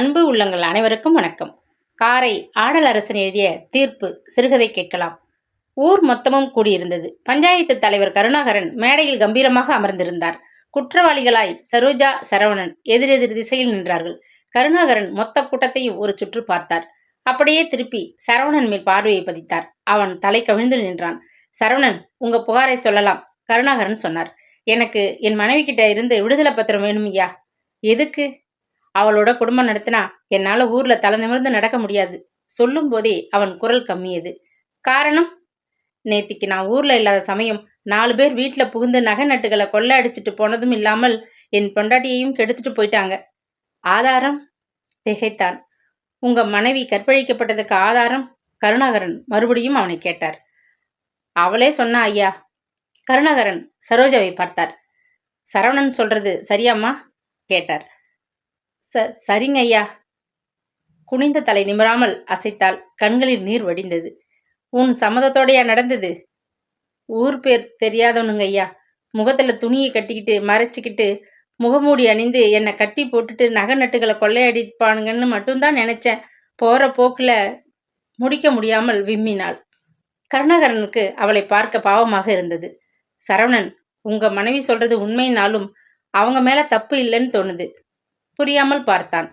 அன்பு உள்ளங்கள் அனைவருக்கும் வணக்கம். காரை ஆடல் அரசன் எழுதிய தீர்ப்பு சிறுகதை கேட்கலாம். ஊர் மொத்தமும் கூடியிருந்தது. பஞ்சாயத்து தலைவர் கருணாகரன் மேடையில் கம்பீரமாக அமர்ந்திருந்தார். குற்றவாளிகளாய் சரோஜா சரவணன் எதிரெதிர் திசையில் நின்றார்கள். கருணாகரன் மொத்த கூட்டத்தையும் ஒரு சுற்று பார்த்தார். அப்படியே திருப்பி சரவணன் மேல் பார்வையை பதித்தார். அவன் தலை கவிழ்ந்து நின்றான். சரவணன் உங்க புகாரை சொல்லலாம் கருணாகரன் சொன்னார். எனக்கு என் மனைவி கிட்ட இருந்து விடுதலை பத்திரம் வேணும் ஐயா எதுக்கு? அவளோட குடும்பம் நடத்தினா என்னால ஊர்ல தலை நிமிர்ந்து நடக்க முடியாது. சொல்லும் போதே அவன் குரல் கம்மியது. காரணம்? நேத்திக்கு நான் ஊர்ல இல்லாத சமயம் நாலு பேர் வீட்டுல புகுந்து நகை நட்டுகளை கொள்ள அடிச்சிட்டு போனதும் இல்லாமல் என் பொண்டாட்டியையும் கெடுத்துட்டு போயிட்டாங்க. ஆதாரம்? திகைத்தான். உங்க மனைவி கற்பழிக்கப்பட்டதுக்கு ஆதாரம்? கருணாகரன் மறுபடியும் அவனை கேட்டார். அவளே சொன்னா ஐயா கருணாகரன் சரோஜாவை பார்த்தார். சரவணன் சொல்றது சரியாம்மா? கேட்டார். ச சரிங்க ஐயா குனிந்த தலை நிமிராமல் அசைத்தால் கண்களில் நீர் வடிந்தது. உன் சம்மதத்தோடையா நடந்தது? ஊர் பேர் தெரியாதவனுங்க ஐயா முகத்துல துணியை கட்டிக்கிட்டு மறைச்சிக்கிட்டு முகமூடி அணிந்து என்னை கட்டி போட்டுட்டு நகை நட்டுகளை கொள்ளையடிப்பானுங்கன்னு மட்டும்தான் நினைச்சேன். போற போக்குல முடிக்க முடியாமல் விம்மினாள். கருணாகரனுக்கு அவளை பார்க்க பாவமாக இருந்தது. சரவணன் உங்க மனைவி சொல்றது உண்மைனாலும் அவங்க மேல தப்பு இல்லைன்னு தோணுது. புரியாமல் பார்த்தான்.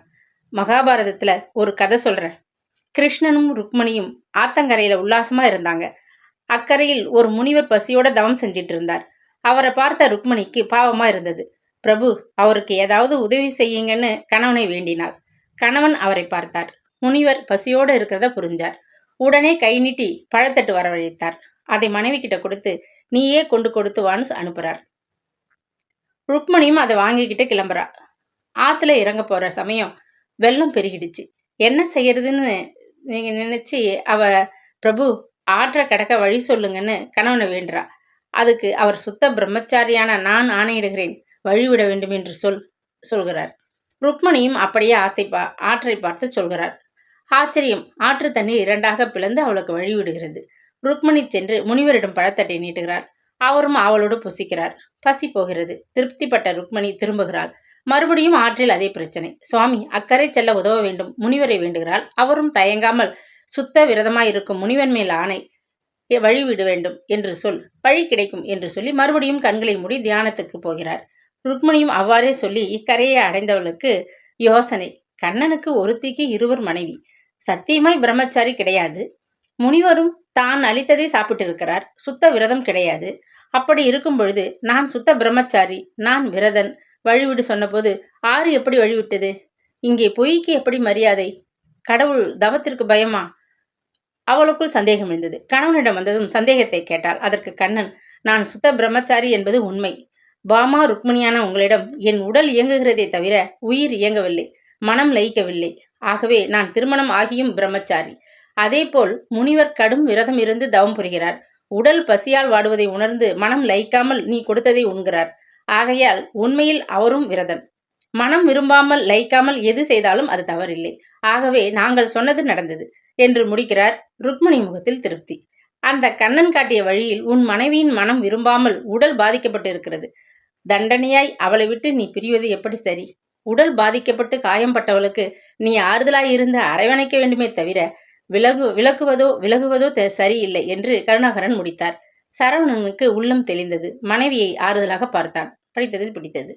மகாபாரதத்துல ஒரு கதை சொல்றேன். கிருஷ்ணனும் ருக்மணியும் ஆத்தங்கரையில உல்லாசமா இருந்தாங்க. அக்கறையில் ஒரு முனிவர் பசியோட தவம் செஞ்சிட்டு இருந்தார். அவரை பார்த்த ருக்மணிக்கு பாவமா இருந்தது. பிரபு அவருக்கு ஏதாவது உதவி செய்யுங்கன்னு கணவனை வேண்டினாள். கணவன் அவரை பார்த்தார். முனிவர் பசியோடு இருக்கிறத புரிஞ்சார். உடனே கை நீட்டி பழத்தட்டு வரவழைத்தார். அதை மனைவி கிட்ட கொடுத்து நீயே கொண்டு கொடுத்து வான்னு அனுப்புறார். ருக்மணியும் அதை வாங்கிக்கிட்டு கிளம்புறா. ஆற்றுல இறங்க போகிற சமயம் வெள்ளம் பெருகிடுச்சு. என்ன செய்யறதுன்னு நீங்கள் நினச்சி அவ பிரபு ஆற்ற கடக்க வழி சொல்லுங்கன்னு கணவனை வேண்டுறா. அதுக்கு அவர் சுத்த பிரம்மச்சாரியான நான் ஆணையிடுகிறேன். வழிவிட வேண்டும் என்று சொல் சொல்கிறார். ருக்மணியும் அப்படியே ஆத்தை பா ஆற்றை பார்த்து சொல்கிறார். ஆச்சரியம். ஆற்று தண்ணீர் இரண்டாக பிளந்து அவளுக்கு வழிவிடுகிறது ருக்மணி சென்று முனிவரிடம் பழத்தட்டை நீட்டுகிறார். அவரும் அவளோடு புசிக்கிறார். பசி போகிறது. திருப்திப்பட்ட ருக்மணி திரும்புகிறாள். மறுபடியும் ஆற்றில் அதே பிரச்சனை. சுவாமி அக்கறை செல்ல உதவ வேண்டும். முனிவரை வேண்டுகிறாள். அவரும் தயங்காமல் சுத்த விரதமாயிருக்கும் முனிவன் மேல் ஆணை வழிவிட வேண்டும் என்று சொல். வழி கிடைக்கும் என்று சொல்லி மறுபடியும் கண்களை மூடி தியானத்துக்கு போகிறார். ருக்மணியும் அவ்வாறே சொல்லி இக்கரையை அடைந்தவளுக்கு யோசனை. கண்ணனுக்கு ஒருத்திக்கு இருவர் மனைவி. சத்தியமாய் பிரம்மச்சாரி கிடையாது. முனிவரும் தான் அளித்ததை சாப்பிட்டு இருக்கிறார் சுத்த விரதம் கிடையாது. அப்படி இருக்கும் பொழுது நான் சுத்த பிரம்மச்சாரி நான் விரதன். வழிவிடு சொன்னபோது ஆறு எப்படி வழிவிட்டது? இங்கே பொய்க்கு எப்படி மரியாதை? கடவுள் தவத்திற்கு பயமா? அவளுக்குள் சந்தேகம் இருந்தது கணவனிடம் வந்ததும் சந்தேகத்தை கேட்டாள். அதற்கு கண்ணன் நான் சுத்த பிரம்மச்சாரி என்பது உண்மை. பாமா ருக்மணியான உங்களிடம் என் உடல் இயங்குகிறதே தவிர உயிர் இயங்கவில்லை மனம் லயிக்கவில்லை. ஆகவே நான் திருமணம் ஆகியும் பிரம்மச்சாரி. அதேபோல் முனிவர் கடும் விரதம் இருந்து தவம் புரிகிறார். உடல் பசியால் வாடுவதை உணர்ந்து மனம் லயிக்காமல் நீ கொடுத்ததை உண்கிறார். ஆகையால் உண்மையில் அவரும் விரதன் மனம் விரும்பாமல் லயிக்காமல் எது செய்தாலும் அது தவறில்லை. ஆகவே நாங்கள் சொன்னது நடந்தது என்று முடிக்கிறார் ருக்மணி முகத்தில் திருப்தி. அந்த கண்ணன் காட்டிய வழியில் உன் மனைவியின் மனம் விரும்பாமல் உடல் பாதிக்கப்பட்டு இருக்கிறது தண்டனையாய் அவளை விட்டு நீ பிரிவது எப்படி சரி? உடல் பாதிக்கப்பட்டு காயம்பட்டவளுக்கு நீ ஆறுதலாய் இருந்து அரவணைக்க வேண்டுமே தவிர விலகு விலகுவதோ விலகுவதோ சரியில்லை என்று கருணாகரன் முடித்தார். சரவணனுக்கு உள்ளம் தெளிந்தது. மனைவியை ஆறுதலாக பார்த்தான். படித்ததில் பிடித்தது.